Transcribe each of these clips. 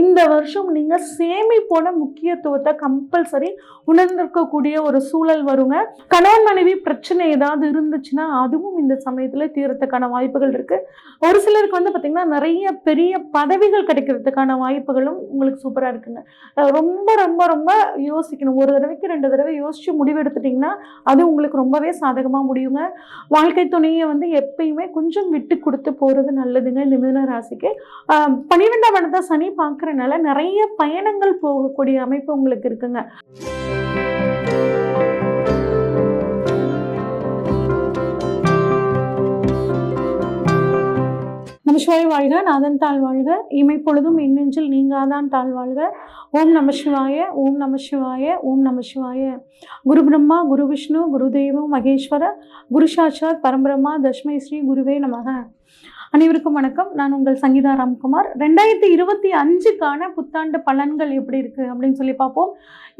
இந்த வருஷம் நீங்கள் சேமிப்போட முக்கியத்துவத்தை கம்பல்சரி உணர்ந்திருக்கக்கூடிய ஒரு சூழல் வருங்க. கணவன் மனைவி பிரச்சனை ஏதாவது இருந்துச்சுன்னா அதுவும் இந்த சமயத்தில் தீரத்துக்கான வாய்ப்புகள் இருக்குது ஒரு சிலருக்கு வந்து பார்த்திங்கன்னா நிறைய பெரிய பதவிகள் கிடைக்கிறதுக்கான வாய்ப்புகளும் உங்களுக்கு சூப்பராக இருக்குங்க. ரொம்ப ரொம்ப ரொம்ப யோசிக்கணும். ஒரு தடவைக்கு ரெண்டு தடவை யோசித்து முடிவெடுத்துட்டிங்கன்னா அது உங்களுக்கு ரொம்பவே சாதகமாக முடியுங்க. வாழ்க்கை துணையை வந்து எப்பயுமே கொஞ்சம் விட்டு கொடுத்து போகிறது நல்லதுங்க. இந்த மிதன ராசிக்கு. பன்னிரெண்டாம் இடத்த சனி பார்க்குறனால நிறைய பயணங்கள் போகக்கூடிய அமைப்பு உங்களுக்கு இருக்குங்க. நமசிவாய் வாழ்க நாதன் தாழ் வாழ்க. இமைப்பொழுதும் இன்னெஞ்சில் நீங்காதான் தாழ் வாழ்க. ஓம் நம சிவாய ஓம் நம சிவாய ஓம் நம சிவாய குரு பிரம்மா குரு விஷ்ணு குரு தெய்வம் மகேஸ்வர குரு சாட்சாத் பரம்பிரம்மா தஷ்மை ஸ்ரீ குருவே நமக. அனைவருக்கும் வணக்கம். நான் உங்கள் சங்கீதா ராம்குமார். ரெண்டாயிரத்தி இருபத்தி அஞ்சுக்கான புத்தாண்டு பலன்கள் எப்படி இருக்குது அப்படின்னு சொல்லி பார்ப்போம்.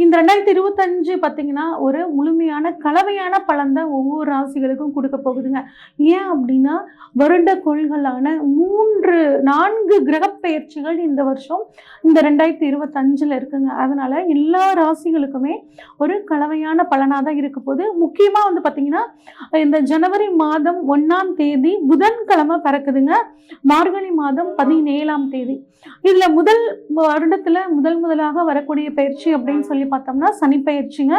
இந்த ரெண்டாயிரத்தி இருபத்தஞ்சு பார்த்தீங்கன்னா ஒரு முழுமையான கலவையான பலன் தான் ஒவ்வொரு ராசிகளுக்கும் கொடுக்க போகுதுங்க. ஏன் அப்படின்னா வருட கோள்களான மூன்று நான்கு கிரகப்பெயர்ச்சிகள் இந்த வருஷம் இந்த ரெண்டாயிரத்தி இருபத்தஞ்சில் இருக்குங்க. அதனால் எல்லா ராசிகளுக்குமே ஒரு கலவையான பலனாக தான் இருக்க போது முக்கியமாக வந்து பார்த்திங்கன்னா இந்த ஜனவரி மாதம் ஒன்றாம் தேதி புதன்கிழமை பிறக்குதுங்க. மார்கழி மாதம் பதினேழாம் தேதி. இதில் முதல் வருடத்தில் முதல் முதலாக வரக்கூடிய பயிற்சி அப்படின்னு சொல்லி பார்த்தோம்னா சனி பயிற்சிங்க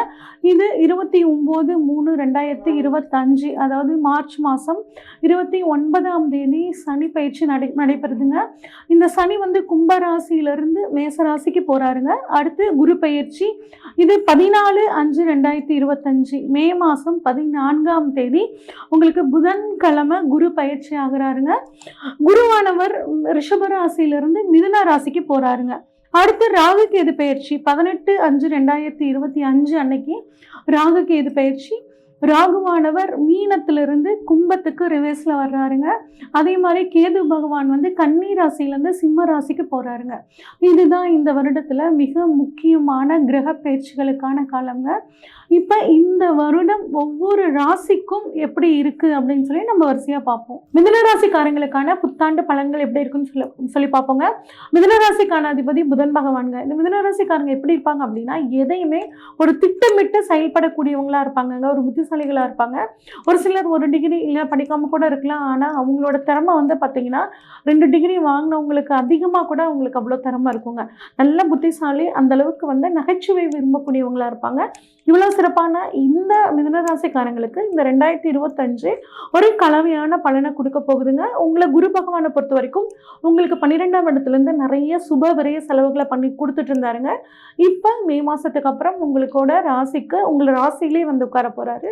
இது இருபத்தி ஒம்பது மூணு ரெண்டாயிரத்தி இருபத்தஞ்சு அதாவது மார்ச் மாதம் இருபத்தி ஒன்பதாம் தேதி சனி பயிற்சி நடை நடைபெறுதுங்க. இந்த சனி வந்து கும்பராசியிலிருந்து மேசராசிக்கு போகிறாருங்க அடுத்து குரு பயிற்சி. இது பதினாலு அஞ்சு ரெண்டாயிரத்தி இருபத்தஞ்சு மே மாதம் பதினான்காம் தேதி உங்களுக்கு புதன்கிழமை குரு பயிற்சி ஆகிறாருங்க. குருவானவர் ரிஷப ராசியிலிருந்து மிதுன ராசிக்கு போறாருங்க. அடுத்து ராகுகேது பயிற்சி பதினெட்டு அஞ்சு ரெண்டாயிரத்தி இருபத்தி அஞ்சு அன்னைக்கு ராகுகேது பயிற்சி ராகுவானவர் மீனத்திலிருந்து கும்பத்துக்கு ரிவர்ஸ்ல வர்றாருங்க. அதே மாதிரி கேது பகவான் வந்து கன்னி ராசியிலேருந்து சிம்ம ராசிக்கு போறாருங்க. இதுதான் இந்த வருடத்துல மிக முக்கியமான கிரக பயிற்சிகளுக்கான காலங்க இப்போ இந்த வருடம் ஒவ்வொரு ராசிக்கும் எப்படி இருக்கு அப்படின்னு சொல்லி நம்ம வரிசையா பார்ப்போம். மிதுன ராசிக்காரங்களுக்கான புத்தாண்டு பலன்கள் எப்படி இருக்குன்னு சொல்ல சொல்லி பார்ப்போங்க. மிதனராசிக்கான அதிபதி புதன் பகவான்ங்க. இந்த மிதுன ராசிக்காரங்க எப்படி இருப்பாங்க அப்படின்னா எதையுமே ஒரு திட்டமிட்டு செயல்படக்கூடியவங்களா இருப்பாங்கங்க. ஒரு புத்திசாலிகளா இருப்பாங்க. ஒரு சிலர் ஒரு டிகிரி இல்லை படிக்காம கூட இருக்கலாம். ஆனால் அவங்களோட திறமை வந்து பார்த்தீங்கன்னா ரெண்டு டிகிரி வாங்கினவங்களுக்கு அதிகமாக கூட அவங்களுக்கு அவ்வளோ திறமை இருக்குங்க. நல்ல புத்திசாலி அந்த அளவுக்கு வந்து நகைச்சுவை விரும்பக்கூடியவங்களா இருப்பாங்க. இவ்வளோ சிறப்பான இந்த மிதனராசிக்காரங்களுக்கு இந்த ரெண்டாயிரத்தி இருபத்தஞ்சு ஒரு கலவையான பலனை கொடுக்க போகுதுங்க. உங்களை குரு பகவானை பொறுத்த வரைக்கும் உங்களுக்கு பன்னிரெண்டாம் இடத்துலேருந்து நிறைய சுப விரைய செலவுகளை பண்ணி கொடுத்துட்டு இருந்தாருங்க. இப்போ மே மாதத்துக்கு அப்புறம் உங்களுக்கோட ராசிக்கு உங்களை ராசியிலே வந்து உட்கார போகிறாரு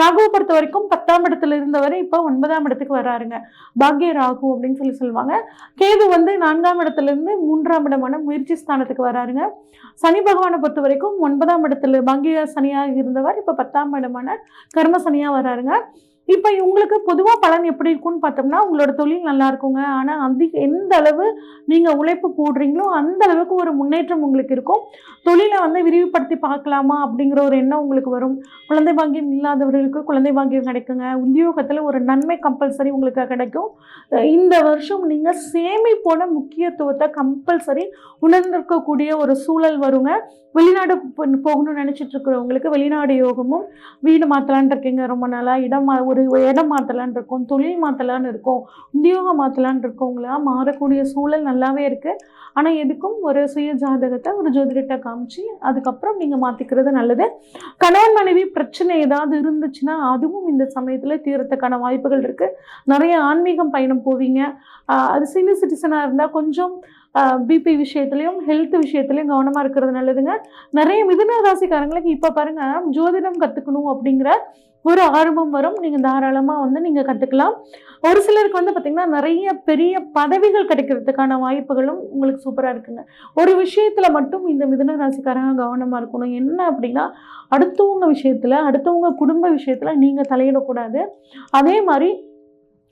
ராகுவை பொறுத்த வரைக்கும் பத்தாம் இடத்துல இருந்தவரை இப்போ ஒன்பதாம் இடத்துக்கு வர்றாருங்க பாக்ய ராகு அப்படின்னு சொல்லி சொல்லுவாங்க. கேது வந்து நான்காம் இடத்துலேருந்து மூன்றாம் இடமான முயற்சி ஸ்தானத்துக்கு வராருங்க. சனி பகவானை பொறுத்த வரைக்கும் ஒன்பதாம் இடத்துல பாக்ய சனியாக இருந்தவர். இப்போ பத்தாம் இடமான கர்ம சனியாக வராருங்க. இப்போ இவங்களுக்கு பொதுவாக பலன் எப்படி இருக்கும்னு பார்த்தோம்னா உங்களோட தொழில் நல்லா இருக்குங்க. ஆனால் அதிக எந்த அளவு நீங்கள் உழைப்பு போடுறீங்களோ அந்த அளவுக்கு ஒரு முன்னேற்றம் உங்களுக்கு இருக்கும். தொழிலை வந்து விரிவுபடுத்தி பார்க்கலாமா அப்படிங்கிற ஒரு எண்ணம் உங்களுக்கு வரும். குழந்தை பாக்கியம் இல்லாதவர்களுக்கு குழந்தை பாக்கியம் கிடைக்குங்க. உத்தியோகத்தில் ஒரு நன்மை கம்பல்சரி உங்களுக்கு கிடைக்கும். இந்த வருஷம் நீங்கள் சேமிப்போட முக்கியத்துவத்தை கம்பல்சரி உணர்ந்திருக்கக்கூடிய ஒரு சூழல் வருங்க. வெளிநாடு போகணும்னு நினச்சிட்டு இருக்கிறவங்களுக்கு வெளிநாடு யோகமும் வீடு மாற்றலான் இருக்கீங்க ரொம்ப நாளாக இடம் மா ஒரு இடம் மாற்றலான் இருக்கும் தொழில் மாற்றலான்னு இருக்கும் உத்தியோகம் மாற்றலான் இருக்கவங்களா மாறக்கூடிய சூழல் நல்லாவே இருக்குது ஆனால் எதுக்கும் ஒரு சுய ஜாதகத்தை ஒரு ஜோதிடத்தை காமிச்சு அதுக்கப்புறம் நீங்கள் மாற்றிக்கிறது நல்லது. கணவன் மனைவி பிரச்சனை ஏதாவது இருந்துச்சுன்னா அதுவும் இந்த சமயத்தில் தீரத்துக்கான வாய்ப்புகள் இருக்குது நிறைய ஆன்மீகம் பயணம் போவீங்க. அது சீனியர் சிட்டிசனாக இருந்தால் கொஞ்சம் பிபி விஷயத்துலையும் ஹெல்த் விஷயத்துலையும் கவனமாக இருக்கிறது நல்லதுங்க. நிறைய மிதுன ராசிக்காரங்களுக்கு இப்போ பாருங்கள் ஜோதிடம் கற்றுக்கணும் அப்படிங்கிற ஒரு ஆர்வம் வரும். நீங்கள் தாராளமாக வந்து நீங்கள் கற்றுக்கலாம் ஒரு சிலருக்கு வந்து பார்த்திங்கன்னா நிறைய பெரிய பதவிகள் கிடைக்கிறதுக்கான வாய்ப்புகளும் உங்களுக்கு சூப்பராக இருக்குங்க. ஒரு விஷயத்தில் மட்டும் இந்த மிதுன ராசிக்காரங்க கவனமாக இருக்கணும். என்ன அப்படின்னா அடுத்தவங்க விஷயத்தில் அடுத்தவங்க குடும்ப விஷயத்தில் நீங்கள் தலையிடக்கூடாது. அதே மாதிரி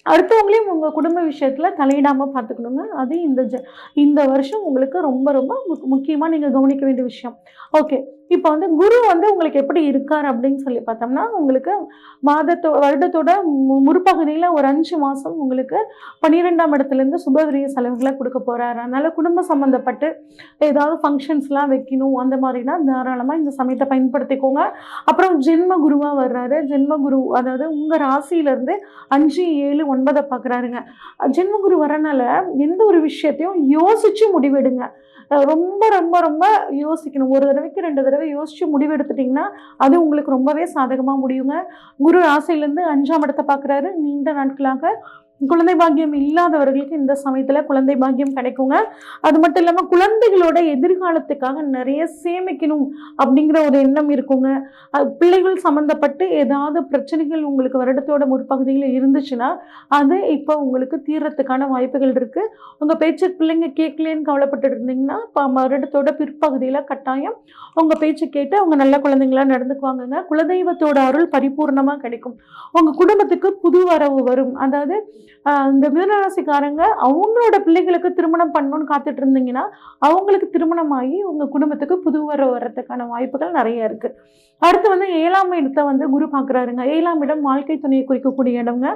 அடுத்தவங்களையும் உங்கள் குடும்ப விஷயத்தில் தலையிடாமல் பார்த்துக்கணுங்க. அது இந்த ஜ இந்த வருஷம் உங்களுக்கு ரொம்ப ரொம்ப முக்கியமாக நீங்கள் கவனிக்க வேண்டிய விஷயம். ஓகே இப்போ வந்து குரு வந்து உங்களுக்கு எப்படி இருக்கார் அப்படின்னு சொல்லி பார்த்தோம்னா உங்களுக்கு மாதத்தோ வருடத்தோட மு- முற்பகுதியில் ஒரு அஞ்சு மாதம் உங்களுக்கு பன்னிரெண்டாம் இடத்துலேருந்து சுபவிரிய செலவுகளை கொடுக்க போகிறாரு அதனால் குடும்ப சம்மந்தப்பட்டு ஏதாவது ஃபங்க்ஷன்ஸ்லாம் வைக்கணும் அந்த மாதிரினா தாராளமாக இந்த சமயத்தை பயன்படுத்திக்கோங்க. அப்புறம் ஜென்ம குருவாக வர்றாரு. ஜென்ம குரு அதாவது உங்கள் ராசியிலேருந்து அஞ்சு ஏழு ஒன்பதை பார்க்குறாருங்க ஜென்ம குரு வரனால எந்த ஒரு விஷயத்தையும் யோசித்து முடிவெடுங்க. ரொம்ப ரொம்ப ரொம்ப யோசிக்கணும். ஒரு தடவைக்கு ரெண்டு தடவை யோசிச்சு முடிவெடுத்துட்டிங்கன்னா அது உங்களுக்கு ரொம்பவே சாதகமாக முடியுங்க. குரு ராசியிலேருந்து அஞ்சாம் இடத்தை பார்க்குறாரு. நீண்ட நாட்களாக குழந்தை பாக்கியம் இல்லாதவர்களுக்கு இந்த சமயத்தில் குழந்தை பாக்கியம் கிடைக்குங்க. அது மட்டும் இல்லாமல் குழந்தைகளோட எதிர்காலத்துக்காக நிறைய சேமிக்கணும் அப்படிங்கிற ஒரு எண்ணம் இருக்குங்க. அது பிள்ளைகள் சம்மந்தப்பட்டு ஏதாவது பிரச்சனைகள் உங்களுக்கு வருடத்தோட முற்பகுதியில் இருந்துச்சுன்னா அது இப்போ உங்களுக்கு தீர்றதுக்கான வாய்ப்புகள் இருக்குது உங்கள் பேச்சு பிள்ளைங்க கேட்கலேன்னு கவலைப்பட்டு இருந்தீங்கன்னா இப்போ வருடத்தோட பிற்பகுதியில் கட்டாயம் உங்கள் பேச்சு கேட்டு அவங்க நல்ல குழந்தைங்களா நடந்துக்குவாங்கங்க. குலதெய்வத்தோட அருள் பரிபூர்ணமாக கிடைக்கும். உங்கள் குடும்பத்துக்கு புது வரவு வரும். அதாவது இந்த மிதனராசிக்காரங்க அவங்களோட பிள்ளைகளுக்கு திருமணம் பண்ணணும்னு காத்துட்டு இருந்தீங்கன்னா அவங்களுக்கு திருமணமாகி உங்கள் குடும்பத்துக்கு புது வர வர்றதுக்கான வாய்ப்புகள் நிறைய இருக்குது அடுத்து வந்து ஏழாம் இடத்தை வந்து குரு பார்க்குறாருங்க. ஏழாம் இடம் வாழ்க்கை துணையை குறிக்கக்கூடிய இடம்ங்க.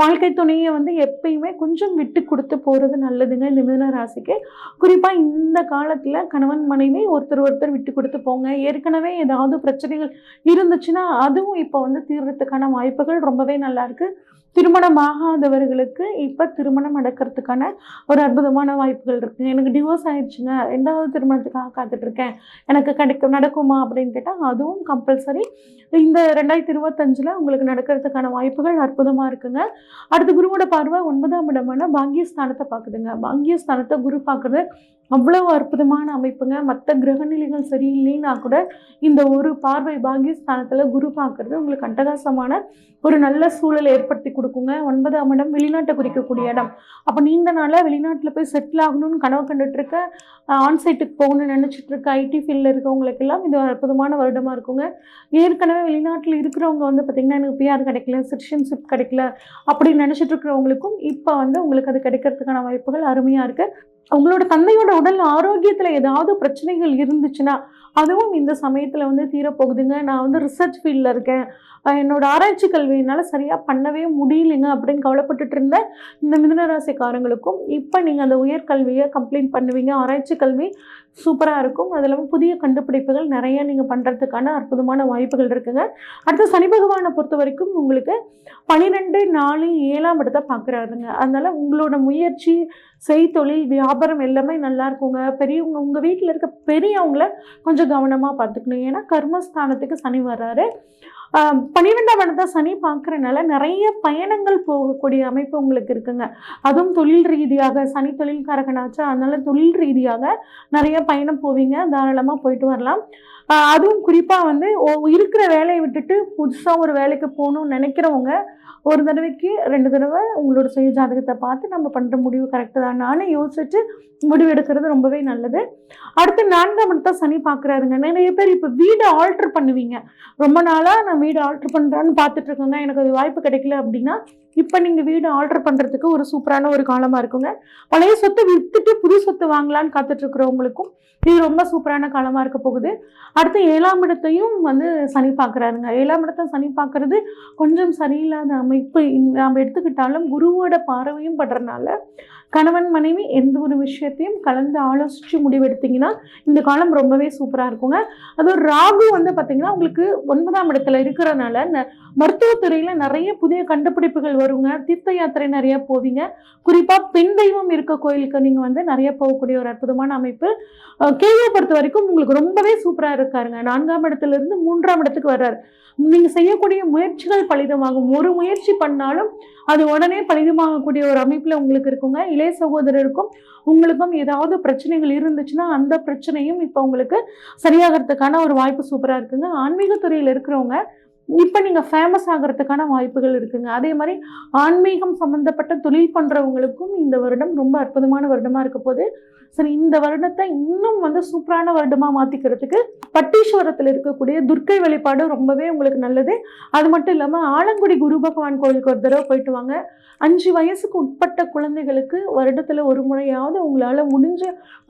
வாழ்க்கை துணையை வந்து எப்பயுமே கொஞ்சம் விட்டு கொடுத்து போகிறது நல்லதுங்க. இந்த மிதன ராசிக்கு. குறிப்பாக இந்த காலத்தில் கணவன் மனைவி ஒருத்தர் ஒருத்தர் விட்டு கொடுத்து போங்க. ஏற்கனவே ஏதாவது பிரச்சனைகள் இருந்துச்சுன்னா அதுவும் இப்போ வந்து தீர்றதுக்கான வாய்ப்புகள் ரொம்பவே நல்லாயிருக்கு திருமணம் ஆகாதவர்களுக்கு இப்போ திருமணம் நடக்கிறதுக்கான ஒரு அற்புதமான வாய்ப்புகள் இருக்குது எனக்கு டிவோர்ஸ் ஆயிடுச்சுங்க. ரெண்டாவது திருமணத்துக்காக காத்துட்ருக்கேன் எனக்கு கிடைக்கும் நடக்குமா அப்படின்னு கேட்டால் அதுவும் கம்ப் கம்பல்சரி இந்த ரெண்டாயிரத்தி இருபத்தஞ்சில் உங்களுக்கு நடக்கிறதுக்கான வாய்ப்புகள் அற்புதமாக இருக்குங்க. அடுத்து குருவோட பார்வை ஒன்பதாம் இடமான பாக்கியஸ்தானத்தை பார்க்குதுங்க. பாக்கியஸ்தானத்தை குரு பார்க்குறது அவ்வளவு அற்புதமான அமைப்புங்க. மற்ற கிரகநிலைகள் சரியில்லைன்னா கூட இந்த ஒரு பார்வை பாகியஸ்தானத்தில் குரு பார்க்குறது உங்களுக்கு அட்டகாசமான ஒரு நல்ல சூழலை ஏற்படுத்தி கொடுக்குங்க. ஒன்பதாம் இடம் வெளிநாட்டை குறிக்கக்கூடிய இடம். அப்போ நீண்ட நாளாக வெளிநாட்டில் போய் செட்டில் ஆகணும்னு கனவு கண்டுட்டு இருக்க ஆன்சைட்டுக்கு போகணும்னு நினச்சிட்டு இருக்க ஐடி ஃபீல்டில் இருக்கவங்களுக்கெல்லாம் இது ஒரு அற்புதமான வருடமாக இருக்குங்க. ஏற்கனவே வெளிநாட்டில் இருக்கிறவங்க வந்து பார்த்திங்கன்னா எனக்கு பிஆர் கிடைக்கல சிட்டிசன்ஷிப் கிடைக்கல அப்படின்னு நினச்சிட்டு இருக்கிறவங்களுக்கும் இப்போ வந்து உங்களுக்கு அது கிடைக்கிறதுக்கான வாய்ப்புகள் அருமையாக இருக்குது உங்களோட தந்தையோட உடல் ஆரோக்கியத்தில் ஏதாவது பிரச்சனைகள் இருந்துச்சுன்னா அதுவும் இந்த சமயத்தில் வந்து தீரப்போகுதுங்க. நான் வந்து ரிசர்ச் ஃபீல்டில் இருக்கேன். என்னோட ஆராய்ச்சி கல்வி என்னால் சரியாக பண்ணவே முடியலைங்க அப்படின்னு கவலைப்பட்டுட்டு இருந்த இந்த மிதனராசிக்காரங்களுக்கும் இப்போ நீங்கள் அந்த உயர்கல்வியை கம்ப்ளீட் பண்ணுவீங்க ஆராய்ச்சி கல்வி சூப்பராக இருக்கும். அது இல்லாமல் புதிய கண்டுபிடிப்புகள் நிறையா நீங்கள் பண்ணுறதுக்கான அற்புதமான வாய்ப்புகள் இருக்குங்க. அடுத்து சனி பகவானை பொறுத்த வரைக்கும் உங்களுக்கு பன்னிரெண்டு நாலு ஏழாம் இடத்த பார்க்குறாருங்க அதனால் உங்களோட முயற்சி செய்தொழில் வியாபாரம் எல்லாமே நல்லா இருக்குங்க. பெரியவங்க உங்கள் வீட்டில் இருக்க பெரியவங்கள கொஞ்சம் கவனமாக பார்த்துக்கணும். ஏன்னா கர்மஸ்தானத்துக்கு சனி வர்றாரு. பன்னிரெண்டாம் இடத்தை சனி பார்க்குறனால நிறைய பயணங்கள் போகக்கூடிய அமைப்பு உங்களுக்கு இருக்குங்க. அதுவும் தொழில் ரீதியாக சனி தொழில்காரகனாச்சா அதனால தொழில் ரீதியாக நிறைய பயணம் போவீங்க. தாராளமாக போயிட்டு வரலாம். அதுவும் குறிப்பாக வந்து இருக்கிற வேலையை விட்டுட்டு புதுசாக ஒரு வேலைக்கு போகணும்னு நினைக்கிறவங்க ஒரு தடவைக்கு ரெண்டு தடவை உங்களோட சுய ஜாதகத்தை பார்த்து நம்ம பண்ணுற முடிவு கரெக்டு தான். நானே யோசிச்சுட்டு முடிவு எடுக்கிறது ரொம்பவே நல்லது. அடுத்து நான்காம் இடத்த சனி பார்க்குறாருங்க. நிறைய பேர் இப்போ வீடை ஆல்ட்ரு பண்ணுவீங்க. ரொம்ப நாளாக நான் வீடு ஆல்ட்ரு பண்ணுறேன்னு பார்த்துட்டு இருக்கேங்க. எனக்கு அது வாய்ப்பு கிடைக்கல அப்படின்னா இப்போ நீங்கள் வீடு ஆல்ட்ரு பண்ணுறதுக்கு ஒரு சூப்பரான ஒரு காலமாக இருக்குங்க. பழைய சொத்தை விற்றுட்டு புது சொத்து வாங்கலான்னு காத்துட்ருக்குறவங்களுக்கும் இது ரொம்ப சூப்பரான காலமாக இருக்க போகுது. அடுத்து ஏழாம் இடத்தையும் வந்து சனி பார்க்குறாருங்க. ஏழாம் இடத்தை சனி பார்க்குறது கொஞ்சம் சரியில்லாத அமைப்பு. நாம் எடுத்துக்கிட்டாலும் குருவோட பார்வையும் படுறனால கணவன் மனைவி எந்த ஒரு விஷயத்தையும் கலந்து ஆலோசித்து முடிவெடுத்தீங்கன்னா இந்த காலம் ரொம்பவே சூப்பராக இருக்குங்க. அதுவும் ராகு வந்து பார்த்தீங்கன்னா உங்களுக்கு ஒன்பதாம் இடத்துல இருக்கிறனால ந- மருத்துவத்துறையில் நிறைய புதிய கண்டுபிடிப்புகள் வருங்க. தீர்த்த யாத்திரை நிறைய போவீங்க. குறிப்பாக பெண் தெய்வம் இருக்க கோயிலுக்கு நீங்கள் வந்து நிறைய போகக்கூடிய ஒரு அற்புதமான அமைப்பு. அஹ் கேள்வியை பொறுத்த வரைக்கும் உங்களுக்கு ரொம்பவே சூப்பராக இருக்காருங்க. நான்காம் இடத்துல இருந்து மூன்றாம் இடத்துக்கு வர்றாரு. நீங்கள் செய்யக்கூடிய முயற்சிகள் பலிதமாகும். ஒரு முயற்சி பண்ணாலும் அது உடனே பலிதமாகக்கூடிய ஒரு அமைப்பில் உங்களுக்கு இருக்குங்க. இளைய சகோதரருக்கும் உங்களுக்கும் ஏதாவது பிரச்சனைகள் இருந்துச்சுன்னா அந்த பிரச்சனையும் இப்போ உங்களுக்கு சரியாகிறதுக்கான ஒரு வாய்ப்பு சூப்பராக இருக்குங்க. ஆன்மீக துறையில் இருக்கிறவங்க இப்போ நீங்கள் ஃபேமஸ் ஆகிறதுக்கான வாய்ப்புகள் இருக்குங்க. அதே மாதிரி ஆன்மீகம் சம்மந்தப்பட்ட தொழில் பண்ணுறவங்களுக்கும் இந்த வருடம் ரொம்ப அற்புதமான வருடமாக இருக்க போது சரி இந்த வருடத்தை இன்னும் வந்து சூப்பரான வருடமாக மாற்றிக்கிறதுக்கு பட்டீஸ்வரத்தில் இருக்கக்கூடிய துர்க்கை வழிபாடு ரொம்பவே உங்களுக்கு நல்லது. அது மட்டும் இல்லாமல் ஆலங்குடி குரு பகவான் கோயிலுக்கு ஒரு தடவை போயிட்டு வாங்க. அஞ்சு வயசுக்கு உட்பட்ட குழந்தைகளுக்கு வருடத்தில் ஒரு முறையாவது உங்களால் முடிஞ்ச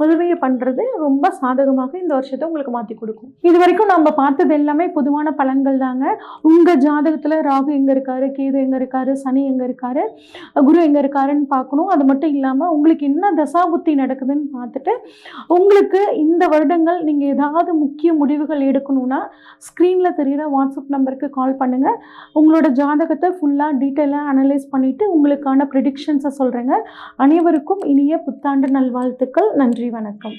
உதவியை பண்ணுறது ரொம்ப சாதகமாக இந்த வருஷத்தை உங்களுக்கு மாற்றி கொடுக்கும். இது வரைக்கும் நம்ம பார்த்தது எல்லாமே பொதுவான பலன்கள் தாங்க. உங்கள் ஜாதகத்தில் ராகு எங்கே இருக்காரு கேது எங்கே இருக்காரு சனி எங்கே இருக்காரு குரு எங்கே இருக்காருன்னு பார்க்கணும். அது மட்டும் இல்லாமல் உங்களுக்கு என்ன தசாபுத்தி நடக்குதுன்னு பார்த்துட்டு உங்களுக்கு இந்த வருடங்கள் நீங்கள் ஏதாவது முக்கிய முடிவுகள் எடுக்கணும்னா ஸ்க்ரீனில் தெரிகிற வாட்ஸ்அப் நம்பருக்கு கால் பண்ணுங்கள் உங்களோட ஜாதகத்தை ஃபுல்லாக டீட்டெயிலாக அனலைஸ் பண்ணிவிட்டு உங்களுக்கான ப்ரிடிக்ஷன்ஸை சொல்கிறேங்க அனைவருக்கும் இனிய புத்தாண்டு நல்வாழ்த்துக்கள். நன்றி வணக்கம்.